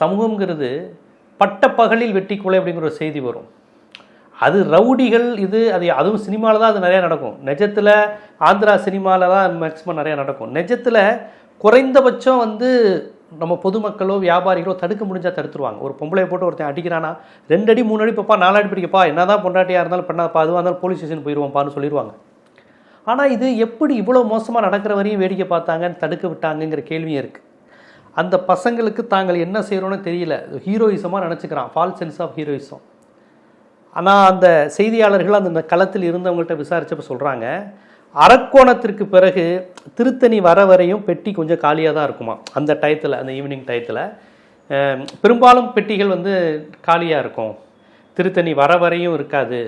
சமூகங்கிறது பட்ட பகலில் வெட்டி கொலை அப்படிங்கிற ஒரு செய்தி வரும். அது ரவுடிகள் இது அது அதுவும் சினிமாவில் தான் அது நிறையா நடக்கும். நிஜத்தில் ஆந்திரா சினிமாவில் தான் மேக்ஸிமம் நிறையா நடக்கும். நிஜத்தில் குறைந்தபட்சம் வந்து நம்ம பொதுமக்களோ வியாபாரிகளோ தடுக்க முடிஞ்சால் தடுத்துருவாங்க. ஒரு பொம்பளையை போட்டு ஒருத்தன் அடிக்கிறானா ரெண்டு அடி மூணு அடி பாப்பா நாலு அடி பிடிக்கப்பா என்ன தான் பொண்டாட்டியாக இருந்தாலும் பண்ணாப்பா அதுவாக இருந்தாலும் போலீஸ் ஸ்டேஷன் போயிடுவோம்ப்பான்னு சொல்லிடுவாங்க ஆனால் இது எப்படி இவ்வளோ மோசமாக நடக்கிற வரையும் வேடிக்கை பார்த்தாங்கன்னு தடுக்க விட்டாங்கங்கிற கேள்வியும் இருக்குது அந்த பசங்களுக்கு தாங்கள் என்ன செய்கிறோன்னு தெரியல. ஹீரோயிசமாக நினச்சிக்கிறான். ஃபால் சென்ஸ் ஆஃப் ஹீரோயிசம் ஆனால் அந்த செய்தியாளர்கள் அந்த களத்தில் இருந்தவங்கள்ட்ட விசாரிச்சப்ப சொல்கிறாங்க அரக்கோணத்திற்கு பிறகு திருத்தணி வர வரையும் பெட்டி கொஞ்சம் காலியாக தான் இருக்குமா? அந்த டயத்தில் அந்த ஈவினிங் டயத்தில். பெரும்பாலும் பெட்டிகள் வந்து காலியாக இருக்கும். திருத்தணி வர வரையும் இருக்காது.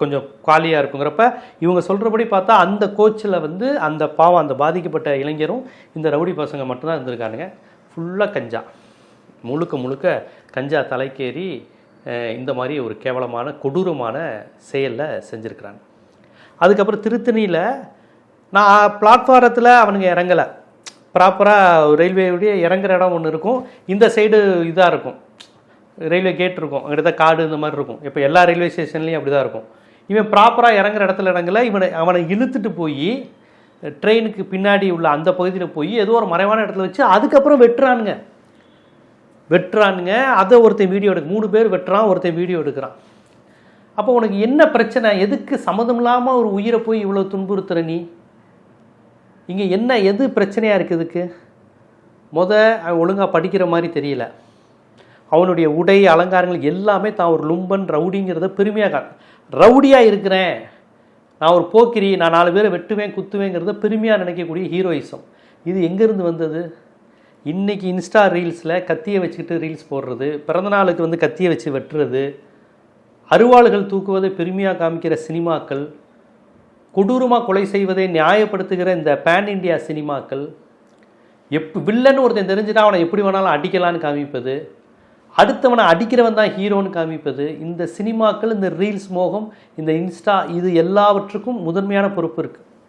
கொஞ்சம் காலியாக இருக்குங்கிறப்ப இவங்க சொல்கிறபடி பார்த்தா அந்த கோச்சில் வந்து அந்த பாவம் அந்த பாதிக்கப்பட்ட இளைஞரும் இந்த ரவுடி பசங்க மட்டும்தான் இருந்திருக்கானுங்க. ஃபுல்லாக கஞ்சா. முழுக்க முழுக்க கஞ்சா தலைக்கேறி இந்த மாதிரி ஒரு கேவலமான கொடூரமான செயலில் செஞ்சுருக்கிறாங்க. அதுக்கப்புறம் திருத்தணியில் நான் பிளாட்ஃபாரத்தில் அவனுங்க இறங்கலை. ப்ராப்பராக ரயில்வேயுடைய இறங்குற இடம் ஒன்று இருக்கும். இந்த சைடு இதாக இருக்கும். ரயில்வே கேட் இருக்கும். அங்கிட்ட காடு இந்த மாதிரி இருக்கும். இப்போ எல்லா ரயில்வே ஸ்டேஷன்லேயும் அப்படி தான் இருக்கும். இவன் ப்ராப்பராக இறங்குற இடத்துல இறங்கல. இவனை அவனை இழுத்துட்டு போய் ட்ரெயினுக்கு பின்னாடி உள்ள அந்த பகுதியில் போய் ஏதோ ஒரு மறைவான இடத்துல வச்சு அதுக்கப்புறம் வெட்டுறானுங்க. வெட்டுறானுங்க. அதை ஒருத்தன் வீடியோ எடுக்க மூணு பேர் வெட்டுறான் ஒருத்தன் வீடியோ எடுக்கிறான். அப்போ உனக்கு என்ன பிரச்சனை? எதுக்கு சம்மதம் இல்லாமல் ஒரு உயிரை போய் இவ்வளோ துன்புறுத்துற நீ? இங்கே என்ன எது பிரச்சனையாக இருக்குது இதுக்கு? முத ஒழுங்காக படிக்கிற மாதிரி தெரியல. அவனுடைய உடை அலங்காரங்கள் எல்லாமே தான் ஒரு லும்பன் ரவுடிங்கிறத பெருமையாக கா ரவுடியாக இருக்கிறேன். நான் ஒரு போக்கிரி நான் நாலு பேரை வெட்டுவேன் குத்துவேங்கிறத பெருமையாக நினைக்கக்கூடிய ஹீரோயிசம். இது எங்கேருந்து வந்தது? இன்றைக்கி இன்ஸ்டா ரீல்ஸில் கத்தியை வச்சுக்கிட்டு ரீல்ஸ் போடுறது பிறந்தநாளுக்கு வந்து கத்தியை வச்சு வெட்டுறது அருவாள்கள் தூக்குவதை பெருமையாக காமிக்கிற சினிமாக்கள் கொடூரமாக கொலை செய்வதை நியாயப்படுத்துகிற இந்த பேன் இண்டியா சினிமாக்கள் எப் வில்லன்னு ஒருத்தன் தெரிஞ்சுட்டா அவனை எப்படி வேணாலும் அடிக்கலான்னு காமிப்பது அடுத்தவனை அடிக்கிறவன் தான் ஹீரோன்னு காமிப்பது இந்த சினிமாக்கள் இந்த ரீல்ஸ் மோகம் இந்த இன்ஸ்டா இது எல்லாவற்றுக்கும் முதன்மையான பொறுப்பு இருக்குது